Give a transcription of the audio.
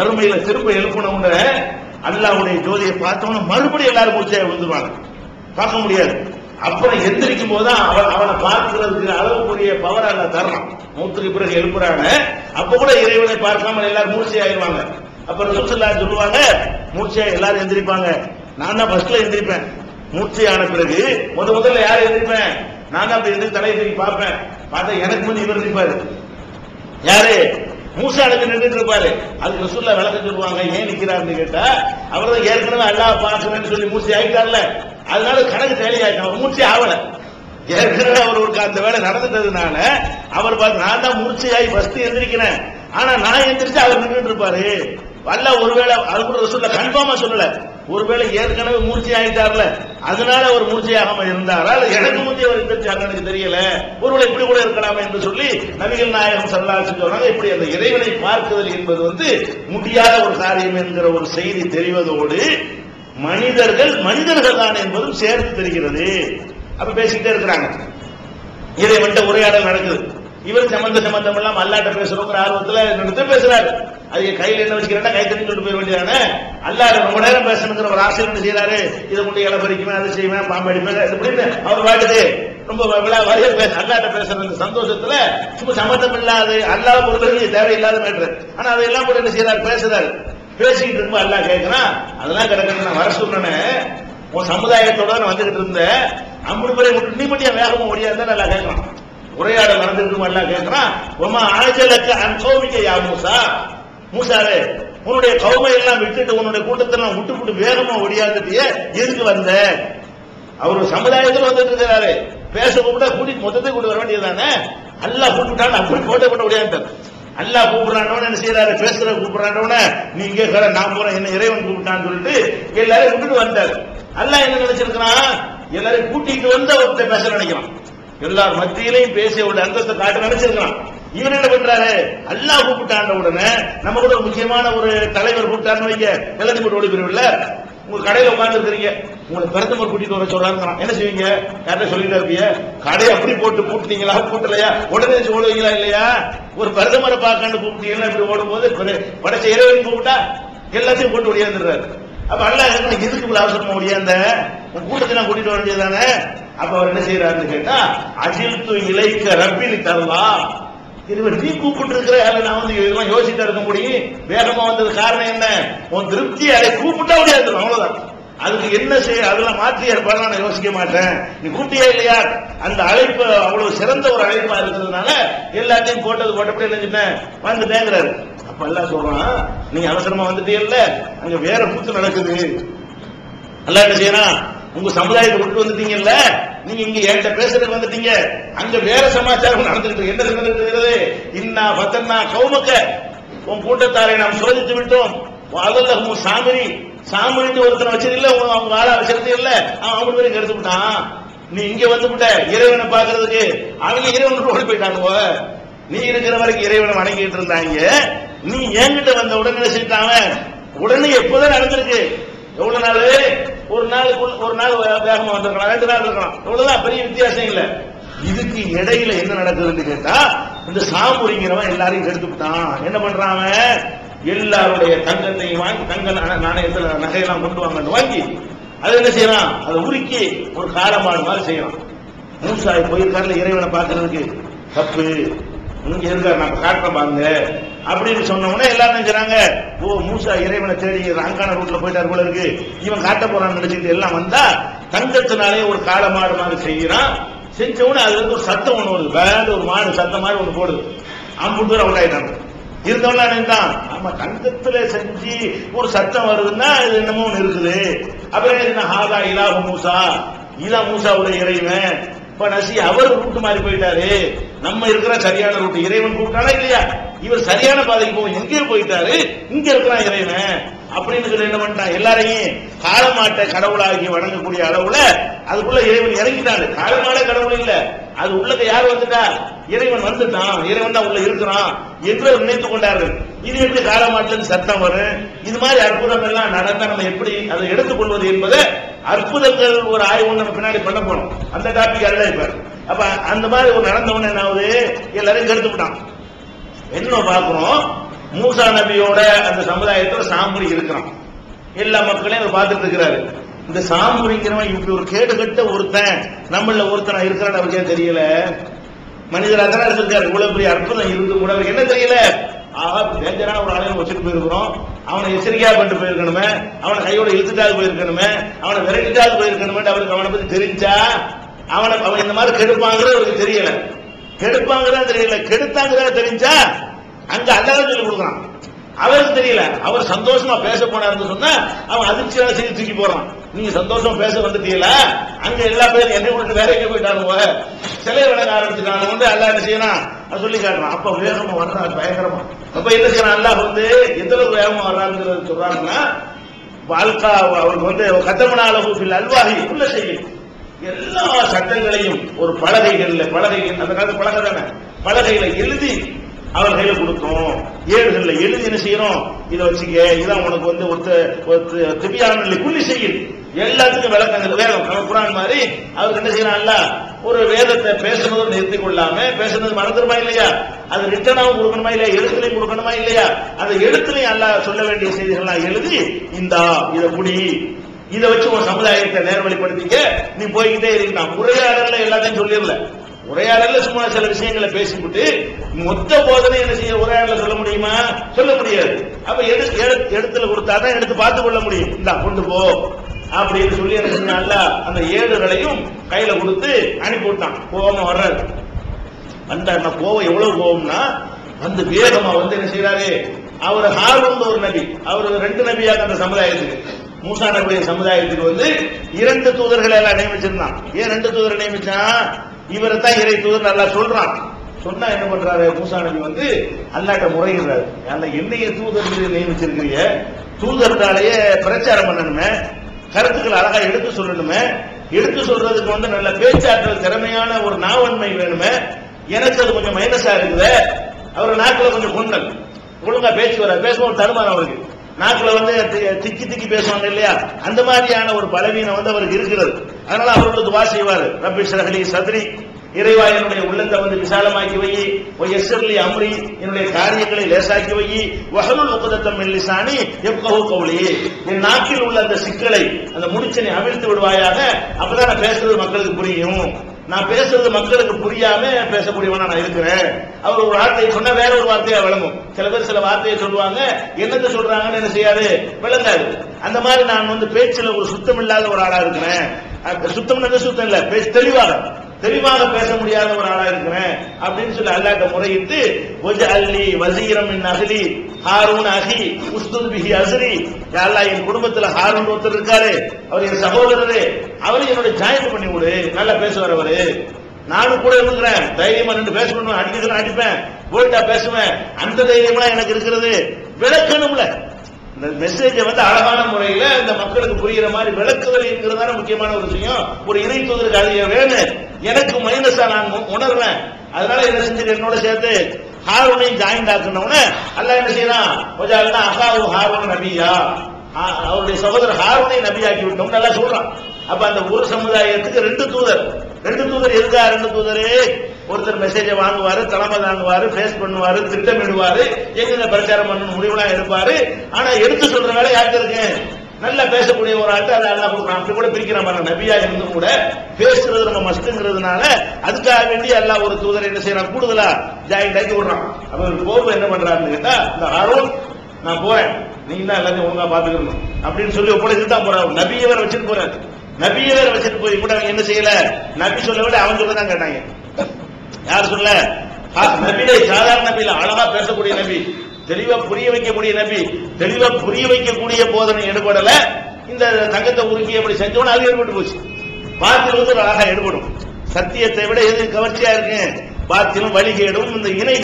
மறுமையில திரும்ப எழுப்பினவங்க அல்லாவுடைய ஜோதியை பார்த்தவன மறுபடியும் எல்லாரும் மூச்சையா விழுந்துருவாங்க. பார்க்க முடியாது. அப்புறம் எந்திரிக்கும் போதுதான் அவன் அவனை பார்க்கிறதுக்கு அளவுக்குரிய பவர் அல்ல தர்றான். மூத்துக்கு பிறகு எழுப்புறாங்க அப்ப கூட இறைவனை பார்க்காம எல்லாரும் மூர்ச்சி ஆயிடுவாங்க அப்புறம் ரசூலுல்லா சொல்லுவாங்க மூர்ச்சியா எல்லாரும் எந்திரிப்பாங்க. நான் தான் ஃபர்ஸ்ட்ல எந்திரிப்பேன். மூர்ச்சி ஆன பிறகு முத முதல்ல யார் எந்திரிப்பேன்? நான் தான் அப்படி எந்திரி தலையை தூக்கி பார்ப்பேன். பார்த்தா எனக்கு முன் இவர் இருப்பாரு யாரு? மூசா அடக்கு நின்றுட்டு இருப்பாரு. அதுக்கு ரசூல்லா விளக்க சொல்லுவாங்க ஏன் நிக்கிறாருன்னு கேட்டா அவர் தான் ஏற்கனவே அல்லாஹ் பார்க்கணும்னு சொல்லி மூச்சு ஆகிட்டார்ல அதனால கணக்கு தேவையாயிட்டான் அவர் மூச்சு ஆகல ஏற்கனவே அவருக்கு அந்த வேலை நடந்துட்டதுனால அவர் பார்த்து நான் தான் மூர்ச்சையாகி ஃபர்ஸ்ட் எந்திரிக்கிறேன். ஆனா நான் எந்திரிச்சு அவர் நின்றுட்டு இருப்பாரு. வல்ல ஒருவேளை அது கூட ரசூல்ல கன்ஃபார்மா சொல்லல. ஒருவேளை ஏற்கனவே மூர்ச்சி ஆயிட்டார்ல அதனால அவர் மூர்ச்சியாகாம இருந்தாரா? எனக்கு முந்தைய அவர் எந்திரிச்சாங்க எனக்கு தெரியல. ஒருவேளை இப்படி கூட இருக்கலாமே என்று சொல்லி நபிகள் நாயகம் சல்லாசி சொன்னாங்க இப்படி அந்த இறைவனை பார்க்குதல் என்பது வந்து முடியாத ஒரு காரியம் என்கிற ஒரு செய்தி தெரிவதோடு மனிதர்கள் மனிதர்கள் தான் என்பதும் சேர்த்து தெரிகிறது. அப்ப பேசிக்கிட்டே இருக்கிறாங்க. இறைவன்ட்ட உரையாடல் நடக்குது. இவர் சம்பந்த சம்பந்தம் எல்லாம் அல்லாட்ட பேசுறோங்கிற ஆர்வத்துல என்னிடத்துல பேசுறாரு. அது என் கையில என்ன வச்சுக்கிறேன்னா கை தண்ணி கொண்டு போயிட வேண்டியதானே அல்லாட ரொம்ப நேரம் பேசணுங்கிற ஒரு ஆசை என்ன செய்யறாரு இதை கொண்டு இலை பறிக்குமே அதை செய்வேன் பாம்பு அடிப்பேன் அப்படின்னு அவர் வாடுது ரொம்ப விழா வாரியா பேச அல்லாட்ட பேசுற அந்த சந்தோஷத்துல சும்மா சம்பந்தம் இல்லாது அல்லாத பொறுத்தவரைக்கும் தேவையில்லாத மேட்ரு. ஆனா அதையெல்லாம் கூட என்ன செய்யறாரு பேசுறாரு. பேசிக்கிட்டு இருக்கும்போது அல்லா கேட்கிறான் அதெல்லாம் கிடக்குது நான் வர சொன்னேன். உன் சமுதாயத்தோட நான் வந்துகிட்டு இருந்தேன். ஐம்பது முறை விட்டு நீ மட்டும் வேகமா ஓடியா இருந்தா நல்லா கேட்கணும் உரையாடல் நடந்துட்டு எல்லாம் கேட்கிறான் உமா ஆஜலக்க அன் கோவிக்க யா மூசா? மூசாவே உன்னுடைய கவுமை எல்லாம் விட்டுட்டு உன்னுடைய கூட்டத்தை நான் விட்டு விட்டு வேகமா ஒடியாந்துட்டியே எதுக்கு வந்த? அவர் சமுதாயத்தில் வந்துட்டு இருக்கிறாரு. பேச கூப்பிட்டா கூட்டிட்டு மொத்தத்தை கூட்டு வர வேண்டியதானே அல்லா கூப்பிட்டான்னு அப்படி கோட்டை போட்டு ஒடியாந்துட்டார். அல்லா கூப்பிடுறானவன என்ன செய்யறாரு பேசுற கூப்பிடுறானவன நீ இங்கே கடை நான் போறேன். என்ன இறைவன் கூப்பிட்டான்னு சொல்லிட்டு எல்லாரும் விட்டுட்டு வந்தார் அல்லா என்ன நினைச்சிருக்கிறான்? எல்லாரையும் கூட்டிட்டு வந்து அவர்கிட்ட பேச நினைக்கிறான். எல்லார் மத்தியிலையும் பேசிய உள்ள அந்தஸ்தை காட்ட நினைச்சிருக்கான் இவர் என்ன பண்றாரு? அல்லாஹ் கூப்பிட்டாண்ட உடனே நம்ம கூட ஒரு முக்கியமான ஒரு தலைவர் கூப்பிட்டாருன்னு வைங்க. எல்லாத்தையும் போட்டு ஓடி போயிருவில்ல? உங்க கடையில உட்கார்ந்து இருக்கிறீங்க. உங்களை பிரதமர் கூட்டிட்டு வர சொல்றாங்க என்ன செய்வீங்க? யார்ட்ட சொல்லிட்டு இருப்பீங்க? கடையை அப்படி போட்டு கூப்பிட்டீங்களா? கூட்டலையா உடனே ஓடுவீங்களா இல்லையா? ஒரு பிரதமரை பார்க்காண்டு கூப்பிட்டீங்கன்னா இப்படி ஓடும்போது படைச்ச இறைவன் கூப்பிட்டா எல்லாத்தையும் போட்டு ஒடியாந்துடுறாரு அப்ப அல்லாஹ் எதுக்கு இவ்வளவு அவசரமா ஒடியாந்த கூட்டத்தை நான் கூட்டிட்டு வர வேண்டியதானே அப்ப அவர் என்ன செய்யறாருன்னு கேட்டா அஜில்து இலைக்க ரப்பினி தரலாம் இவர் நீ கூப்பிட்டு இருக்கிற நான் வந்து இதெல்லாம் யோசிச்சுட்டு இருக்க முடியும். வேகமா வந்தது காரணம் என்ன? உன் திருப்தி அதை கூப்பிட்டா முடியாது அவ்வளவுதான். அதுக்கு என்ன செய்ய அதெல்லாம் மாற்றி ஏற்பாடு நான் யோசிக்க மாட்டேன். நீ கூட்டியா இல்லையா? அந்த அழைப்பு அவ்வளவு சிறந்த ஒரு அழைப்பா இருக்கிறதுனால எல்லாத்தையும் போட்டது போட்டபடி நினைச்சிட்டேன் வந்துட்டேங்கிறாரு. அப்ப எல்லாம் சொல்றான் நீங்க அவசரமா வந்துட்டீங்கல்ல அங்க வேற கூத்து நடக்குது. நல்லா என்ன செய்யறான்? உங்க சமுதாயத்தை விட்டு வந்துட்டீங்கல்ல? நீங்க இங்க என்கிட்ட பேசுறதுக்கு வந்துட்டீங்க. அங்க வேற சமாச்சாரம் நடந்துட்டு என்ன நடந்துட்டு இன்னா பத்தன்னா கௌமக்க உன் கூட்டத்தாரை நாம் சோதித்து விட்டோம். அதல்ல சாமரி. சாமரிட்டு ஒருத்தனை வச்சிருக்கல உன் அவங்க ஆளா வச்சிருந்தே இல்ல அவன் அவங்க பேரும் எடுத்து விட்டான். நீ இங்க வந்து விட்ட இறைவனை பாக்குறதுக்கு அவங்க இறைவன் ஓடி போயிட்டாங்க நீ இருக்கிற வரைக்கும் இறைவனை வணங்கிட்டு இருந்தாங்க. நீ என்கிட்ட வந்த உடனே என்ன அவன்? உடனே எப்போதான் நடந்திருக்கு? எவ்வளவு நாள்? ஒரு நாளுக்கு ஒரு நாள் வேகமா வந்திருக்கலாம் ரெண்டு நாள் இருக்கலாம். இவ்வளவுதான் பெரிய வித்தியாசம் இல்ல. இதுக்கு இடையில என்ன நடக்குதுன்னு கேட்டா இந்த சாமுரிங்கிறவன் எல்லாரையும் எடுத்துக்கிட்டான் என்ன பண்றான் அவன்? எல்லாருடைய தங்கத்தையும் வாங்கி தங்க நாணயத்துல நகையெல்லாம் கொண்டு வாங்கன்னு வாங்கி அது என்ன செய்யறான்? அதை உருக்கி ஒரு காலமாடு மாதிரி செய்யறான். மூசாய் போயிருக்காருல இறைவனை பார்க்கறதுக்கு. தப்பு. இங்க இருக்காரு நான் காட்டுறேன் பாருங்க? அப்படின்னு சொன்ன உடனே எல்லாரும் நினைக்கிறாங்க ஓ மூசா இறைவனை தேடி அங்கான ரூட்ல போயிட்டாரு போல இருக்கு. இவன் காட்ட போறான்னு நினைச்சிட்டு எல்லாம் வந்தா தங்கத்தினாலே ஒரு காளமாடு மாதிரி செய்யறான் செஞ்ச உடனே அதுல இருந்து ஒரு சத்தம் ஒண்ணு வருது. வேற ஒரு மாடு சத்தம் மாதிரி ஒண்ணு போடுது. அம்புட்டு பேர் அவுட் ஆயிட்டாங்க இருந்தவங்களா நினைத்தான் ஆமா தங்கத்துல செஞ்சு ஒரு சத்தம் வருதுன்னா இது என்னமோ ஒண்ணு இருக்குது. அப்புறம் என்ன ஹாதா இலாஹு மூசா. இதான் மூசாவுடைய இறைவன். இப்ப நசி அவர் ரூட்டு மாறி போயிட்டாரு. நம்ம இருக்கிற சரியான ரூட்டு இறைவன் கூப்பிட்டானா இல்லையா? இவர் சரியான பாதைக்கு போய் எங்கேயோ போயிட்டாரு? இங்க இருக்கிறான் இறைவன். அப்படின்னு என்ன பண்ணிட்டான்? எல்லாரையும் காலமாட்டை கடவுளாகி வணங்கக்கூடிய அளவுல அதுக்குள்ள இறைவன் இறங்கிட்டாரு. காலமாட கடவுள் இல்ல. அது உள்ளத யார் வந்துட்டா? இறைவன் வந்துட்டான். இறைவன் தான் உள்ள இருக்கிறான் என்று அவர் நினைத்துக் கொண்டார்கள். இது எப்படி காலமாட்டிலிருந்து சத்தம் வரும்? இது மாதிரி அற்புதம் எல்லாம் நடந்தா நம்ம எப்படி அதை எடுத்துக்கொள்வது என்பதை அற்புதங்கள் ஒரு ஆய்வு நம்ம பின்னாடி பண்ண போனோம் அந்த டாபிக் அல்ல இப்ப அப்ப அந்த மாதிரி ஒரு நடந்தவன என்ன ஆகுது? எல்லாரையும் கெடுத்துக்கிட்டான் என்ன பாக்குறோம் மூசா நபியோட அந்த சமுதாயத்தோட சாம்புரி இருக்கிறான். எல்லா மக்களையும் அவர் பார்த்துட்டு இருக்கிறாரு. இந்த சாம்புரிங்கிறவன் இப்படி ஒரு கேடு கட்ட ஒருத்தன் நம்மள ஒருத்தன் இருக்கிறான் அவருக்கே தெரியல. மனிதராக தானே இருந்திருக்காரு. இவ்வளவு பெரிய அற்புதம் இருந்து கூட என்ன தெரியல? ஆஹா டேஞ்சரான ஒரு ஆளையும் வச்சுட்டு போயிருக்கிறோம். அவனை எச்சரிக்கையா கொண்டு போயிருக்கணுமே அவனை கையோட இழுத்துட்டாது போயிருக்கணுமே அவனை விரட்டிட்டாது போயிருக்கணுமே அவருக்கு அவனை பத்தி தெரிஞ்சா அவனை அவன் இந்த மாதிரி கெடுப்பாங்கிறது அவருக்கு தெரியல. கெடுப்பாங்கிறதா தெரியல. கெடுத்தாங்கிறதா தெரிஞ்சா அங்க அல்லாத சொல்லி கொடுக்குறான். அவருக்கு தெரியல. அவர் சந்தோஷமா பேச போனாருன்னு சொன்னா அவன் அதிர்ச்சியான செய்தி தூக்கி போறான். நீங்க சந்தோஷமா பேச வந்துட்டீங்களா? அங்க எல்லா பேரும் என்னை விட்டு வேற எங்க போயிட்டானுவ சிலை விளங்க ஆரம்பிச்சுட்டானு வந்து அல்லாஹ் என்ன செய்யணும் சொல்லி காட்டுறான். அப்ப வேகமா வர்றான் பயங்கரமா. அப்ப என்ன செய்யறான்? அல்லாஹ் வந்து எந்த அளவுக்கு வேகமா வர்றாங்கிறது சொல்றாங்கன்னா வாழ்க்கா அவருக்கு வந்து கத்தமன அளவு அல்வாகி உள்ள செய்யும் எல்லா சட்டங்களையும் ஒரு பலகைகள்ல பலகைகள் அந்த காலத்து பலகை தானே? பலகையில எழுதி அவர் கையில கொடுத்தோம். ஏடுகள்ல எழுதி என்ன செய்யறோம்? இதை வச்சுக்க இதான் உனக்கு வந்து ஒருத்த திவ்யான குள்ளி செய்யும் எல்லாத்துக்கும் விளக்கங்கள் வேகம் குரான் மாதிரி அவருக்கு என்ன செய்யறான்ல ஒரு வேதத்தை பேசுனதும் நிறுத்தி கொள்ளாம பேசுனது மறந்துருமா இல்லையா? அது ரிட்டனாவும் கொடுக்கணுமா இல்லையா? எழுத்துலையும் கொடுக்கணுமா இல்லையா? அந்த எழுத்துலையும் அல்ல சொல்ல வேண்டிய செய்திகள்லாம் எழுதி இந்தா இதை முடி இதை வச்சு உன் சமுதாயத்தை நேர்வழிப்படுத்திக்க நீ போய்கிட்டே இருக்கான் உரையாடல எல்லாத்தையும் சொல்லிடல. உரையாடல சும்மா சில விஷயங்களை பேசிவிட்டு மொத்த போதனை என்ன செய்ய உரையாடல சொல்ல முடியுமா? சொல்ல முடியாது. அப்ப எடு எடு- இடத்துல கொடுத்தாதான் எடுத்து பார்த்து கொள்ள முடியும். இந்தா கொண்டு போ. அப்படின்னு சொல்லி என்ன செஞ்சான்ல அந்த ஏடுகளையும் கையில கொடுத்து அனுப்பி விட்டான். வர்றாரு. வந்தாருன்னா கோவம் எவ்வளவு கோபம்னா வந்து வேகமா வந்து என்ன செய்யறாரு அவர் ஹாரூன் ஒரு நபி. அவர் ரெண்டு நபியாக அந்த சமுதாயத்துக்கு மூசா நபியுடைய சமுதாயத்துக்கு வந்து இரண்டு தூதர்களை எல்லாம் நியமிச்சிருந்தான். ஏன் ரெண்டு தூதரை நியமிச்சான் இவரை தான் இறை தூதர் நல்லா சொல்றான். சொன்னா என்ன பண்றாரு? மூசா நபி வந்து அல்லாட்ட முறையிடுறாரு. அந்த என்னைய தூதர் நியமிச்சிருக்கிறீங்க? தூதர்னாலேயே பிரச்சாரம் பண்ணணுமே. கருத்துக்களை அழகா எடுத்து சொல்லணுமே. எடுத்து சொல்றதுக்கு வந்து நல்ல பேச்சாற்றல் திறமையான ஒரு நாவன்மை வேணுமே. எனக்கு அது கொஞ்சம் மைனஸா இருக்குது. அவர் நாக்குல கொஞ்சம் பொண்ணல் ஒழுங்கா பேச்சு வர பேசுவோம் தருமானம் அவருக்கு. நாக்குல வந்து தி- திக்கி திக்கி பேசுவாங்க இல்லையா? அந்த மாதிரியான ஒரு பலவீனம் வந்து அவருக்கு இருக்கிறது. அதனால அவர்களுக்கு துவா செய்வாரு ரப்பி ஷரஹலி சத்ரி. இறைவா என்னுடைய உள்ளத்தை வந்து விசாலமாக்கி வை. ஒய்யஸ்ஸர்லி அம்ரி என்னுடைய காரியங்களை லேசாக்கி வை. வஹலுல் உபதத்தம் லிசானி எப்கஹு கௌலி. என் நாக்கில் உள்ள அந்த சிக்கலை அந்த முடிச்சனை அவிழ்த்து விடுவாயாக அப்பதான் நான் பேசுறது மக்களுக்கு புரியும். நான் பேசுறது மக்களுக்கு புரியாம பேசக்கூடியவனா நான் இருக்கிறேன். அவர் ஒரு வார்த்தையை சொன்னா வேற ஒரு வார்த்தையா விளங்கும். சில பேர் சில வார்த்தையை சொல்லுவாங்க என்னத்தை சொல்றாங்கன்னு என்ன செய்யாது? விளங்காது. அந்த மாதிரி நான் வந்து பேச்சுல ஒரு சுத்தம் இல்லாத ஒரு ஆளா இருக்கிறேன். சுத்தம் சுத்தம் இல்ல? பேச்சு தெளிவாக. தெளிவாக பேச முடியாத ஒரு ஆளா இருக்கிறேன் அப்படின்னு சொல்லி அல்லாட்ட முறையிட்டு ஒஜ அல்லி வசீரம் என் அகலி ஹாரூன் அகி உஸ்துல் பிஹி அசரி அல்லா என் குடும்பத்துல ஹாரூன் ஒருத்தர் இருக்காரு. அவர் என் சகோதரரு. அவரு என்னோட ஜாயின் பண்ணி விடு. நல்லா பேசுவார் அவரு. நானும் கூட இருக்கிறேன் தைரியமா ரெண்டு பேசணும். அடிக்கிறேன் அடிப்பேன். போயிட்டா பேசுவேன். அந்த தைரியமா எனக்கு இருக்கிறது. விளக்கணும்ல. இந்த மெசேஜை வந்து அழகான முறையில இந்த மக்களுக்கு புரியுற மாதிரி விளக்குதல் இருக்கிறதான முக்கியமான ஒரு விஷயம். ஒரு இறை தூதருக்கு அது வேணும் எனக்கு மைனஸா நான் உணர்றேன். அதனால என்ன செஞ்சு என்னோட சேர்த்து ஹாரூனையும் ஜாயின் ஆக்கணும்னு அல்ல என்ன செய்யறான் கொஞ்சம் அகாவு ஹாரூன் நபியா. ஆ- அவருடைய சகோதரர் ஹாரூனை நபியாக்கி விட்டோம் நல்லா சொல்றான். அப்ப அந்த ஒரு சமுதாயத்துக்கு ரெண்டு தூதர். ரெண்டு தூதர் இருக்கா ரெண்டு தூதரே ஒருத்தர் மெசேஜை வாங்குவாரு தலைமை தாங்குவாரு ஃபேஸ் பண்ணுவாரு திட்டமிடுவாரு எங்க பிரச்சாரம் பண்ணணும் முடிவுலாம் எடுப்பாரு. ஆனா எடுத்து சொல்ற வேலை யாருக்கு இருக்கு? நல்லா பேசக்கூடிய ஒரு ஆட்டு அதை அல்லா கொடுக்குறான். அப்படி கூட பிரிக்கிற மாதிரி நபியா இருந்தும் கூட பேசுறது நம்ம மஸ்துங்கிறதுனால அதுக்காக வேண்டி எல்லாம் ஒரு தூதர் என்ன செய்யறான்? கூடுதலா ஜாயின் ஆக்கி விடுறான். அப்ப ஒரு என்ன பண்றாருன்னு கேட்டா இந்த அருண் நான் போறேன். நீங்க தான் எல்லாத்தையும் ஒழுங்கா பாத்துக்கணும் அப்படின்னு சொல்லி ஒப்படைச்சு தான் போறாரு. நபியை வேற வச்சுட்டு போறாரு. நபியை வேற வச்சுட்டு போய் கூட அவங்க என்ன செய்யல? நபி சொல்ல விட அவன் சொல்லதான் கேட்டாங்க. யார் சொல்ல நபியிலே சாதாரண நபியில அழகா பேசக்கூடிய நபி தெளிவா புரிய வைக்கக்கூடிய நபி தெளிவா புரிய வைக்கக்கூடிய போதனை ஈடுபடல இந்த தங்கத்தை உருக்கி அப்படி செஞ்சோன்னு அது எடுபட்டு போச்சு. பாத்தில் வந்து அழகா எடுபடும். சத்தியத்தை விட எது கவர்ச்சியா இருக்கு? பாத்திலும் வழிகேடும் இந்த இணை